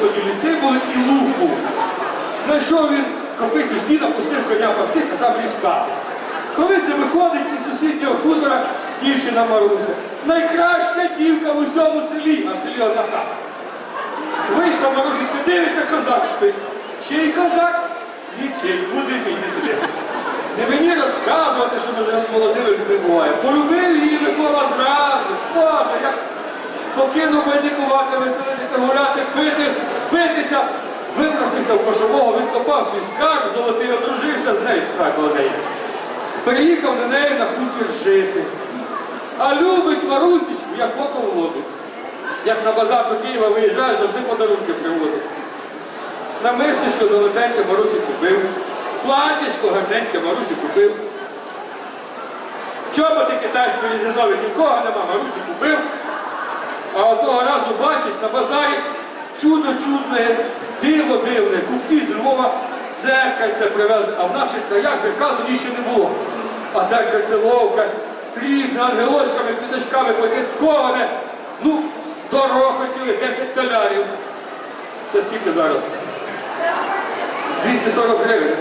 тоді ліси були і лук був. Знайшов він копицю сіна, пустив коня пастись, а сам ліс спати. Коли це виходить із сусіднього хутора дівчина Маруся. Найкраща дівка в усьому селі, а в селі одна хата. Вийшла Марусечка, дивиться, козак спить. Чий козак? Нічий, буде мій не собі. Не мені розказувати, що може Володимир прибуває. Полюбив її Микола зразу. Боже, як покинув байдикувати, веселитися, гуляти, пити, битися. Витрасився в кошового, відкопав свій скарб, золотий одружився з нею, коло неї. Приїхав до неї на хутір жити. А любить Марусічку, як око в воду. Як на базар до Києва виїжджає, завжди подарунки привозить. Намисничко золотеньке Марусі купив. Платячко гарненьке Марусі купив. Чоботи китайські різинові нікого нема, Марусі купив. А одного разу бачить на базарі чудо чудне, диво дивне. Купці з Львова дзеркальце привезли, а в наших краях зеркал тоді ще не було. А дзеркальце ловка, срібне, ангелочками, квіточками поцяцьковане. Ну, дорого хотіли, 10 долярів. Це скільки зараз? 240 гривень.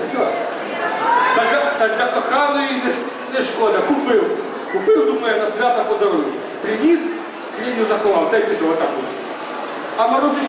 Та для, та для коханої не, не шкода. Купив. Купив, думаю, на свята подарую. Приніс, скриню заховав, та й пішов отак. А морозич